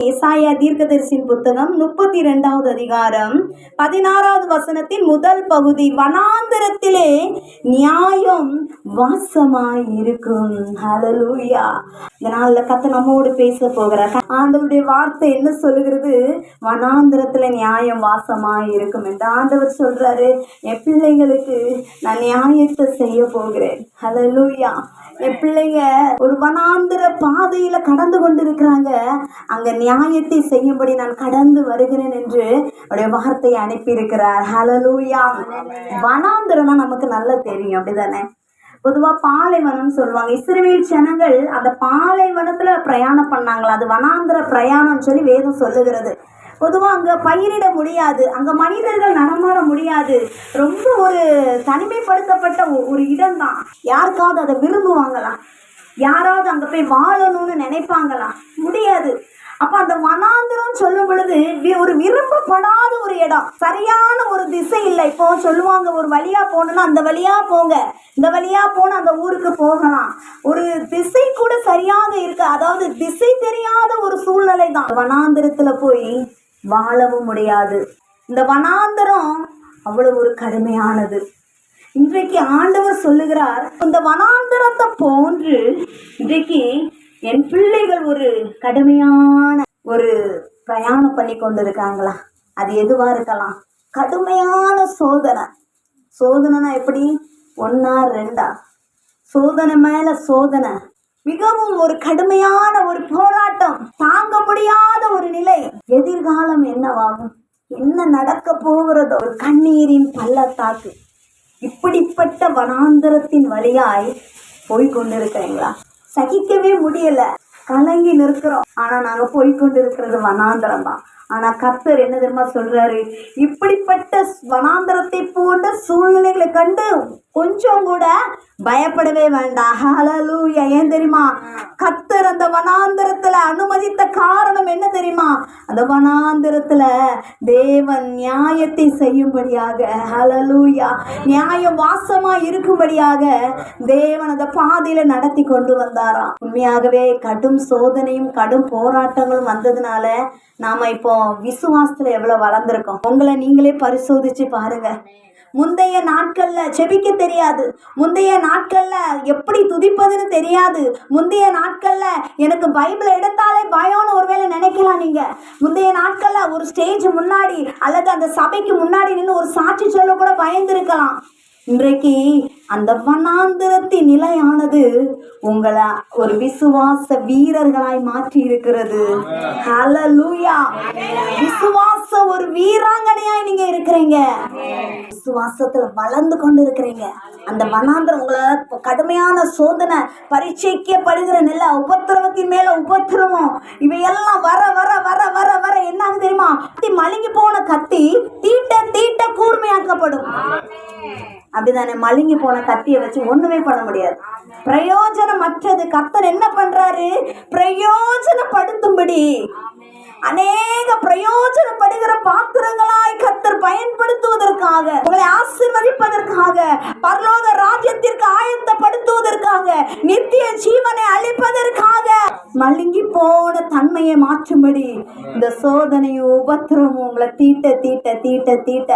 ஏசாய தீர்க்கதரிசின் புத்தகம் முப்பத்தி இரண்டாவது அதிகாரம் பதினாறாவது வசனத்தின் முதல் பகுதி வனாந்திரத்திலே நியாயம் வாசமாய் இருக்கும் ஹalleluya. இந்த நாள்ல கத்த நம்மோடு பேச போகிறார் ஆண்டவருடைய வார்த்தை என்ன சொல்லுகிறது? வனாந்திரத்துல நியாயம் வாசமாக இருக்கும் என்று ஆண்டவர் சொல்றாரு. என் பிள்ளைங்களுக்கு நான் நியாயத்தை செய்ய போகிறேன். ஹalleluya என் பிள்ளைங்க ஒரு வனாந்திர பாதையில கடந்து கொண்டிருக்கிறாங்க. அங்க நியாயத்தை செய்யும்படி நான் கடந்து வருகிறேன் என்று அவருடைய வார்த்தையை அனுப்பியிருக்கிறார். ஹலலூயா வனாந்திரம்னா நமக்கு நல்லா தெரியும். அப்படிதானே? பொதுவா பாலைவனம்னு சொல்லுவாங்க. இஸ்ரவேல் ஜனங்கள் அந்த பாலைவனத்துல பிரயாணம் பண்ணாங்களா? அது வனாந்திர பிரயாணம்னு சொல்லி வேதம் சொல்லுகிறது. பொதுவாக அங்கே பயிரிட முடியாது. அங்கே மனிதர்கள் நடமாட முடியாது. ரொம்ப ஒரு தனிமைப்படுத்தப்பட்ட ஒரு இடம்தான். யாருக்காவது அதை விரும்புவாங்களா? யாராவது அங்கே போய் வாழணும்னு நினைப்பாங்களா? முடியாது. அப்போ அந்த வனாந்திரம் சொல்லும் பொழுது ஒரு விரும்பப்படாத ஒரு இடம். சரியான ஒரு திசை இல்லை இப்போ சொல்லுவாங்க ஒரு வழியா போகணுன்னா அந்த வழியா போங்க. இந்த வழியா போன அந்த ஊருக்கு போகலாம். ஒரு திசை கூட சரியாக இருக்கு. அதாவது திசை தெரியாத ஒரு சூழ்நிலை தான். வனாந்திரத்துல போய் வாழவும் முடியாது. இந்த வனாந்தரம் அவ்வளவு ஒரு கடுமையானது. இன்றைக்கு ஆண்டவர் சொல்லுகிறார் இந்த வனாந்தரத்தை போன்று இன்றைக்கு என் பிள்ளைகள் ஒரு கடுமையான ஒரு பிரயாணம் பண்ணி கொண்டு இருக்காங்களா அது எதுவா இருக்கலாம்? கடுமையான சோதனை. சோதனைனா எப்படி? ஒன்னா ரெண்டா? சோதனை மேல சோதனை. மிகவும் ஒரு கடுமையான ஒரு போராட்டம். தாங்க முடியாத ஒரு நிலை. எதிர்காலம் என்னவாகும்? என்ன நடக்க போகிறதோ? ஒரு கண்ணீரின் பள்ளத்தாக்கு. இப்படிப்பட்ட வனாந்தரத்தின் வழியாய் போய்கொண்டிருக்கிறீங்களா சகிக்கவே முடியல. கலங்கி நிற்கிறோம். ஆனா நாங்க போய்கொண்டிருக்கிறது வனாந்தரம் தான் ஆனா கர்த்தர் என்ன தெரியுமா சொல்றாரு? இப்படிப்பட்ட வனாந்தரத்தை போன்ற சூழ்நிலைகளை கண்டு கொஞ்சம் கூட பயப்படவே வேண்டாம். ஹலலூயா ஏன் தெரியுமா? கத்தர் அந்த வனாந்திரத்துல அனுமதித்த காரணம் என்ன தெரியுமா? அந்த வனாந்திரத்துல தேவன் நியாயத்தை செய்யும்படியாக ஹலலூயா நியாயம் வாசமா இருக்கும்படியாக தேவன் அந்த பாதையில நடத்தி கொண்டு வந்தாராம். உண்மையாகவே கடும் சோதனையும் கடும் போராட்டங்களும் வந்ததுனால நாம இப்போ விசுவாசத்துல எவ்வளவு வளர்ந்துருக்கோம். உங்களை நீங்களே பரிசோதிச்சு பாருங்க. முந்தைய நாட்கள்ல செபிக்க தெரியாது. முந்தைய நாட்களில் எப்படி துதிப்பதுன்னு தெரியாது. முந்தைய நாட்களில் எனக்கு பைபிளை எடுத்தாலே பயம்னு ஒருவேளை நினைக்கலாம் நீங்கள் முந்தைய நாட்களில் ஒரு ஸ்டேஜ் முன்னாடி அல்லது அந்த சபைக்கு முன்னாடி நின்று ஒரு சாட்சி சொல்ல கூட பயந்துருக்கலாம் இன்றைக்கு அந்த வனாந்திரத்தின் நிலையானது உங்களை ஒரு விசுவாச வீரர்களாய் மாற்றி இருக்கிறது விசுவாச ஒரு வீராங்கனையாய் நீங்க இருக்கிறீங்க. விசுவாசத்துல வளர்ந்து கொண்டு இருக்கிறீங்க அந்த வனாந்திரம் உங்களை கடுமையான சோதனை பரீட்சைக்கப்படுகிற நில உபத்திரவத்தின் மேல உபத்திரவம் இவையெல்லாம் வர வர வர வர வர என்ன ஆகுது தெரியுமா? கத்தி மழுங்கி போன கத்தி தீட்ட தீட்ட கூர்மையாக்கப்படும். அப்படிதானே? மழுங்கி போன கத்தியை வச்சு ஒண்ணுமே பண்ண முடியாது. பிரயோஜனமற்றது. கர்த்தர் என்ன பண்றாரு? பிரயோஜனப்படுத்தும்படி. அநேக பிரயோஜனப்படுகிற பாத்திரங்களாய் கத்தர் பயன்படுத்துவதற்காக உங்களை ஆசிர்வதிப்பதற்காக பரலோக ராஜ்யத்திற்கு ஆயத்தப்படுத்துவதற்காக நித்திய ஜீவனை அளிப்பதற்காக. மழுங்கி போன தன்மையை மாற்றும்படி இந்த சோதனையும் உபத்திரமும் உங்களை தீட்ட தீட்ட தீட்ட தீட்ட.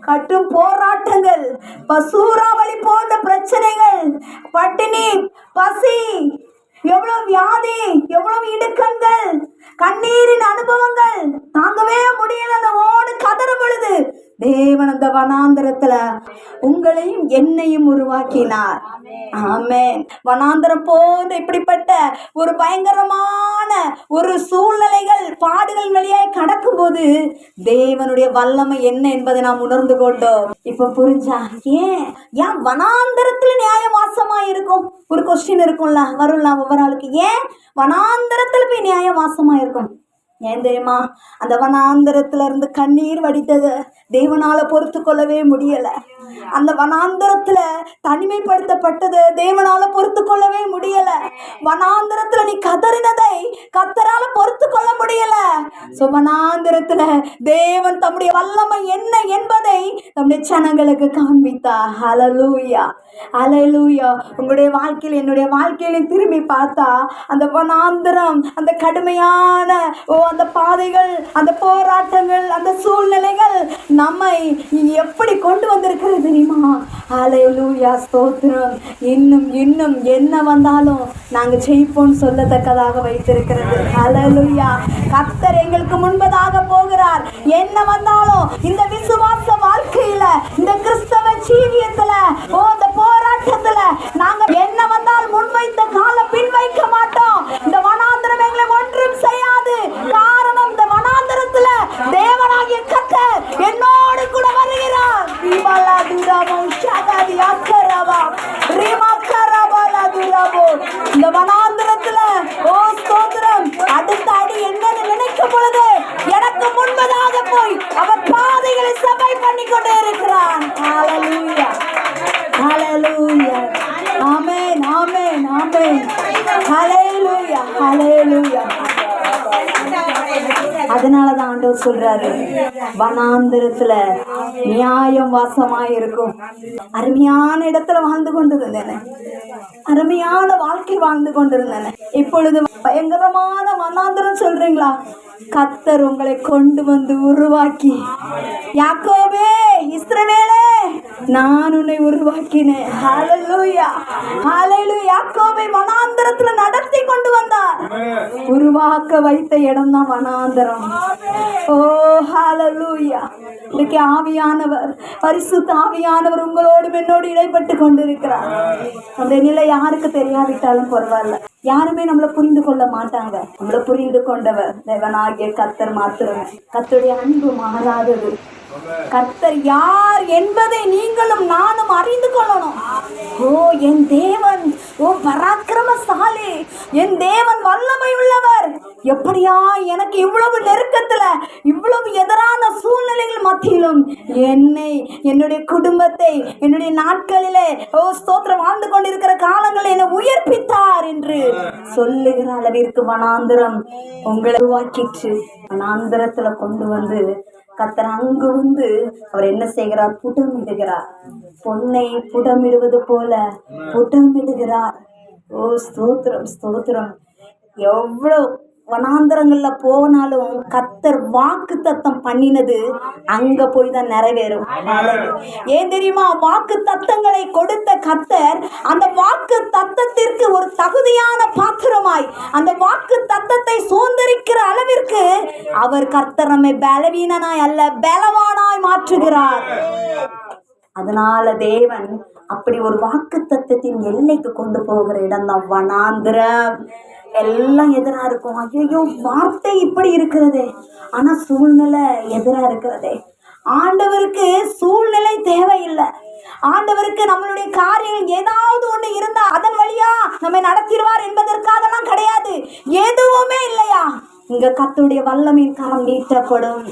கட்டும் போராட்டங்கள் பசூறாவளி போன்ற பிரச்சனைகள் பட்டினி பசி எவ்வளவு வியாதி கண்ணீரின் அனுபவங்கள் தாங்கவே முடியல அந்த ஓடு கதற பொழுது தேவன் அந்த வனாந்திரத்துல உங்களையும் என்னையும் உருவாக்கினார். ஆமே வனாந்திரம் போன்ற இப்படிப்பட்ட ஒரு பயங்கரமான ஒரு சூழ்நிலைகள் பாடுகள் வழியாய் கடக்கும்போது தேவனுடைய வல்லமை என்ன என்பதை நாம் உணர்ந்து கொண்டோம். இப்ப புரிஞ்சா? ஏன்? ஏன் வனாந்தரத்துல நியாயவாசமா இருக்கும்? ஒரு கொஸ்டின் இருக்கும்ல வரும்ல ஒவ்வொரு ஆளுக்கு. ஏன்? வனாந்தரத்துல போய் நியாயவாசமா இருக்கும். ஏன் தெரியுமா? அந்த வனாந்தரத்துல இருந்து கண்ணீர் வடித்தது தேவனால பொறுத்து கொள்ளவே முடியல. அந்த வனாந்தரத்துல தனிமைப்படுத்தப்பட்டது தேவனால பொறுத்து கொள்ளவே முடியல. வனாந்திரத்துல நீ கதறினதை கத்தரால பொறுத்து கொள்ள முடியல சுமனாந்திரத்துல தேவன் தம்முடைய வல்லமை என்ன என்பதை தம்முடைய ஜனங்களுக்கு காண்பித்தா அலலூயா அலலூயா உங்களுடைய வாழ்க்கையில் என்னுடைய வாழ்க்கையிலையும் திரும்பி பார்த்தா அந்த வனாந்திரம் அந்த கடுமையான ஓ அந்த பாதைகள் அந்த போராட்டங்கள் அந்த சு நம்மை எப்படி கொண்டு வந்திருக்கிறது தெரியுமா? ஹalleluya ஸ்தோத்திரம். இன்னும் இன்னும் என்ன வந்தாலும் நாங்கள் ஜெயிப்போம் சொல்லத்தக்கதாக வைத்திருக்கிறது. அலலுயா கத்தர் எங்களுக்கு முன்பதாக போகிறார். என்ன வந்தாலும் இந்த விசுவாச வாழ்க்கையில இந்த கிறிஸ்தவ ஜீவியத்துல ஓ இந்த போராட்டத்துல நாங்க என்ன வந்தால் முன்வைத்த கால பின் வைக்க மாட்டோம் இந்த வனாந்திரம் எங்களை ஒன்றும் செய்யாது காரணம் இந்த வனாந்திரத்துல தேவனாகிய கர்த்தர் என்னோடு கூட வருகிறார் தீபாலா துராமோ ஷகாதி அக்கரவா ரீமா கரபாலா துராமோ இந்த வனாந்திரத்துல ஓ ஸ்தோத்திரம் அடுத்த அடி என்னன்னு நினைக்கும் பொழுது எனக்கு முன்பதாக போய் அவர் பாதைகளை சபை பண்ணி கொண்டே இருக்கிறான். ஹalleluya. ஹalleluya. ஆமென் ஆமென் ஆமென். ஹalleluya ஹalleluya. அதனாலதான் ஆண்டவர் சொல்றாரு வனாந்திரத்துல நியாயம் வாசமா இருக்கும் அருமையான இடத்துல வாழ்ந்து கொண்டிருந்தேன். அருமையான வாழ்க்கை வாழ்ந்து கொண்டிருந்தேன். இப்பொழுது பயங்கரமான மனாந்திரம் சொல்றீங்களா? கத்தர் உங்களை கொண்டு வந்து உருவாக்கி. யாக்கோபே இஸ்ரவேலே நான் உன்னை உருவாக்கினேன். ஹalleluya. ஹalleluya. யாக்கோபை வனாந்தரத்துல நடத்தி கொண்டு வந்தார். உருவாக்க வைத்த இடம் தான் வனாந்தரம் ஓ ஹalleluya. இன்னைக்கு ஆவியானவர் பரிசுத்த ஆவியானவர் உங்களோடும் என்னோடு இடைப்பட்டு கொண்டிருக்கிறார். அந்த நிலை யாருக்கு தெரியாவிட்டாலும் பரவாயில்ல. யாருமே நம்மளை புரிந்து கொள்ள மாட்டாங்க. நம்மளை புரிந்து கொண்டவர் தேவனாகிய கத்தர் மாத்திரமே. கத்தருடைய அன்பு மாறாதது. கர்த்தர் யார் என்பதை நீங்களும் நானும் அறிந்து கொள்ளணும். ஓ என் தேவன் ஓ பராக்கிரமசாலி என் தேவன் வல்லமை உள்ளவர். எப்படியா எனக்கு இவ்வளவு நெருக்கத்துல இவ்வளவு எதிரான சூழ்நிலைகள் மத்தியிலும் என்னை என்னுடைய குடும்பத்தை என்னுடைய நாட்களிலே ஓ ஸ்தோத்திரம் வாழ்ந்து கொண்டிருக்கிற காலங்களில் என்னை உயர்ப்பித்தார் என்று சொல்லுகிற அளவிற்கு வனாந்திரம் உங்களை உருவாக்கிற்று. வனாந்திரத்துல கொண்டு வந்து கத்தர் அங்கு வந்து அவர் என்ன செய்கிறார்? புடமிடுகிறார். பொன்னை புடமிடுவது போல புடமிடுகிறார். ஓ ஸ்தோத்திரம் ஸ்தோத்திரம். எவ்வளவு வனாந்தரங்களில் போனாலும் கத்தர் வாக்கு தத்தம் பண்ணினது அங்க போய் தான் நிறைவேறும். ஏன் தெரியுமா? வாக்கு தத்தங்களை கொடுத்த கத்தர் அந்த வாக்கு தத்தத்திற்கு ஒரு தகுதியான பாத்திரமாய் அந்த வாக்கு தத்தத்தை சுதந்திரிக்கிற அளவிற்கு அவர் கர்த்தர் நம்மை பலவீனனாய் அல்ல பலவானாய் மாற்றுகிறார். அதனால தேவன் அப்படி ஒரு வாக்கு தத்தத்தின் எல்லைக்கு கொண்டு போகிற இடம் தான் வனாந்திரம். எல்லாம் எதிராக இருக்கும். ஐயோ வார்த்தை இப்படி இருக்கிறதே. ஆனால் சூழ்நிலை எதிராக இருக்கிறதே. ஆண்டவருக்கு சூழ்நிலை தேவையில்லை. ஆண்டவருக்கு நம்மளுடைய காரியங்கள் ஏதாவது ஒண்ணு இருந்தா அதன் வழியா நம்மை நடத்திடுவார் என்பதற்காகலாம் கிடையாது. எதுவுமே இல்லையா? இங்க கத்துடைய வல்லமையின் கரம் நீட்டப்படும்.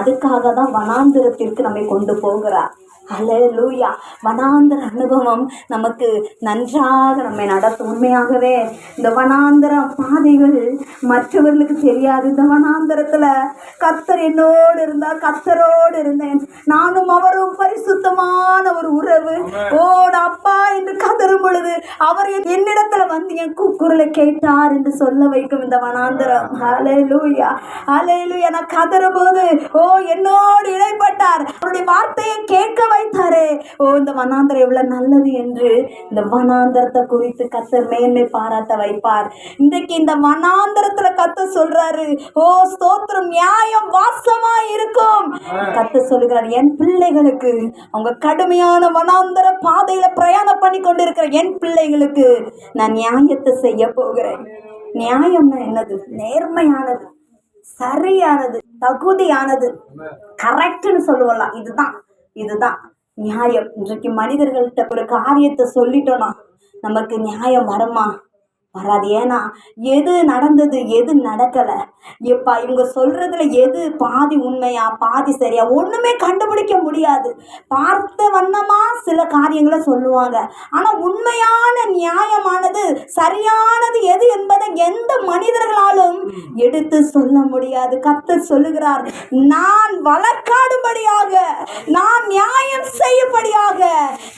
அதுக்காக தான் வனாந்திரத்திற்கு நம்மை கொண்டு போகிறார். ஹalleluya. வனாந்திர அனுபவம் நமக்கு நன்றாக நம்மை நடத்தும். உண்மையாகவே இந்த வனாந்திர பாதைகள் மற்றவர்களுக்கு தெரியாது. இந்த வனாந்திரத்துல கத்தர் என்னோடு இருந்தா கத்தரோடு இருந்தேன். நானும் அவரும் பரிசுத்தமான ஒரு உறவு. ஓட அப்பா என்று கதறும் பொழுது அவர் என்- என்னிடத்துல வந்து என் கூக்குரலை கேட்டார் என்று சொல்ல வைக்கும் இந்த வனாந்திரம். ஹalleluya. ஹalleluya. நான் கதறும் போது ஓ என்னோடு இடைப்பட்டார் அவருடைய வார்த்தையை கேட்க வைத்தாரே. ஓ இந்த வனாந்தரம் எவ்வளவு நல்லது என்று. இந்த வனாந்தரத்தை குறித்து கத்தர் மேன்மை பாராட்ட வைப்பார். இன்றைக்கு இந்த வனாந்தரத்துல கத்த சொல்றாரு ஓ ஸ்தோத்திரம் நியாயம் வாசமா இருக்கும். கத்த சொல்லுகிறார் என் பிள்ளைகளுக்கு அவங்க கடுமையான வனாந்தர பாதையில பிரயாணம் பண்ணி கொண்டிருக்கிற என் பிள்ளைகளுக்கு நான் நியாயத்தை செய்ய போகிறேன். நியாயம்னா என்னது? நேர்மையானது சரியானது. தகுதியானது. கரெக்ட்னு சொல்லுவலாம் இதுதான் இதுதான். நியாயம். இன்றைக்கு மனிதர்கள்ட்ட ஒரு காரியத்தை சொல்லிட்டோம்னா நமக்கு நியாயம் வருமா? வராது. ஏன்னா எது நடந்தது எது நடக்கலை? எப்பா இவங்க சொல்றதுல எது பாதி உண்மையா பாதி சரியா ஒண்ணுமே கண்டுபிடிக்க முடியாது. பார்த்த வண்ணமா சில காரியங்களை சொல்லுவாங்க. ஆனா உண்மையான நியாயமானது சரியானது எது என்பதை எந்த மனிதர்களாலும் எடுத்து சொல்ல முடியாது. கத்த சொல்லுகிறார் நான் வழக்காடும்படியாக நான் நியாயம் செய்யும்படியாக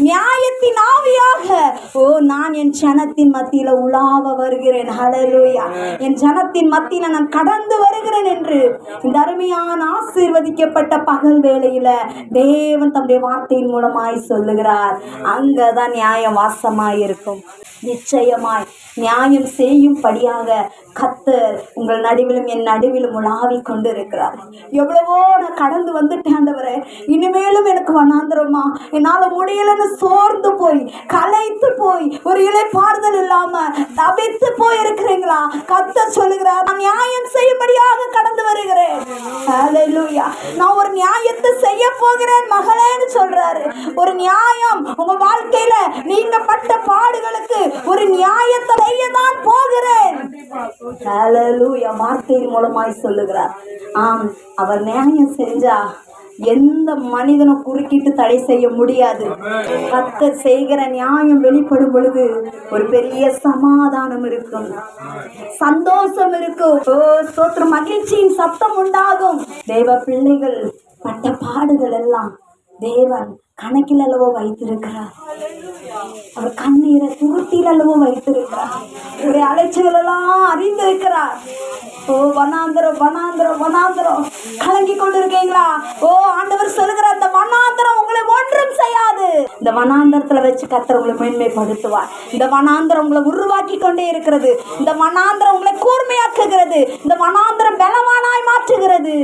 நியாயத்தின் ஆவியாக. ஓ நான் என் ஜனத்தின் மத்தியில உலாவ வருகிறேன். ஹலலூயா என் ஜனத்தின் மத்தியில நான் கடந்து வருகிறேன் என்று. இந்த அருமையான ஆசீர்வதிக்கப்பட்ட பகல் வேளையில தேவன் தம்முடைய வார்த்தையின் மூலமாய் சொல்லுகிறார். அங்கதான் நியாயம் வாசமாய் இருக்கும் நிச்சயமாய் நியாயம் செய்யும்படியாக கத்தர் உங்கள் நடுவிலும் என் நடுவிலும் உலாவி கொண்டு இருக்கிறார் எவ்வளவோ நான் கடந்து வந்துட்டேன் ஆண்டவரே. இனிமேலும் எனக்கு வண்ணாந்திரமா என்னால் முடியலன்னு சோர்ந்து போய் களைத்து போய் ஒரு இலைப்பாறுதல் இல்லாமல் தவித்து போய் இருக்கிறீங்களா கத்த சொல்லுகிறார் நான் நியாயம் செய்யும்படியாக கடந்து வருகிறேன். நான் ஒரு நியாயத்தை செய்ய போகிறேன் மகளேன்னு சொல்றாரு. ஒரு நியாயம் உங்க வாழ்க்கையில நீங்க பட்ட பாடுகளுக்கு ஒரு நியாயத்தை செய்ய தான் போகிறேன். ஹalleluya வார்த்தையின் மூலமாய் சொல்லுகிறார். ஆம் அவர் நியாயம் செஞ்சா எந்த மனிதனும் குறுக்கிட்டு தடை செய்ய முடியாது. கத்தர் செய்கிற நியாயம் வெளிப்படும் பொழுது ஒரு பெரிய சமாதானம் இருக்கும். சந்தோஷம் இருக்கும். ஓ சோத்திர மகிழ்ச்சியின் சத்தம் உண்டாகும். தேவ பிள்ளைகள் பட்ட பாடுகள் எல்லாம் தேவன் கணக்கில் அளவோ வைத்திருக்கிறார். அவர் கண்ணீரை துருத்தியில் அளவோ வைத்திருக்கிறார். இவருடைய அலைச்சல் எல்லாம் அறிந்திருக்கிறார். ஓ வனாந்திரம் வனாந்திரம் வனாந்திரம். கலங்கி கொண்டிருக்கீங்களா? ஓ ஆண்டவர் சொல்லுகிற அந்த வனாந்திரம் உங்களை ஒன்றும் செய்யாது. இந்த வனாந்திரத்துல வச்சு கத்தர் உங்களை மேன்மைப்படுத்துவார். இந்த வனாந்திரம் உங்களை உருவாக்கி கொண்டே இருக்கிறது. இந்த வனாந்திரம் உங்களை கூர்மையாக்குகிறது. இந்த வனாந்திரம் பலவானாய் மாற்றுகிறது.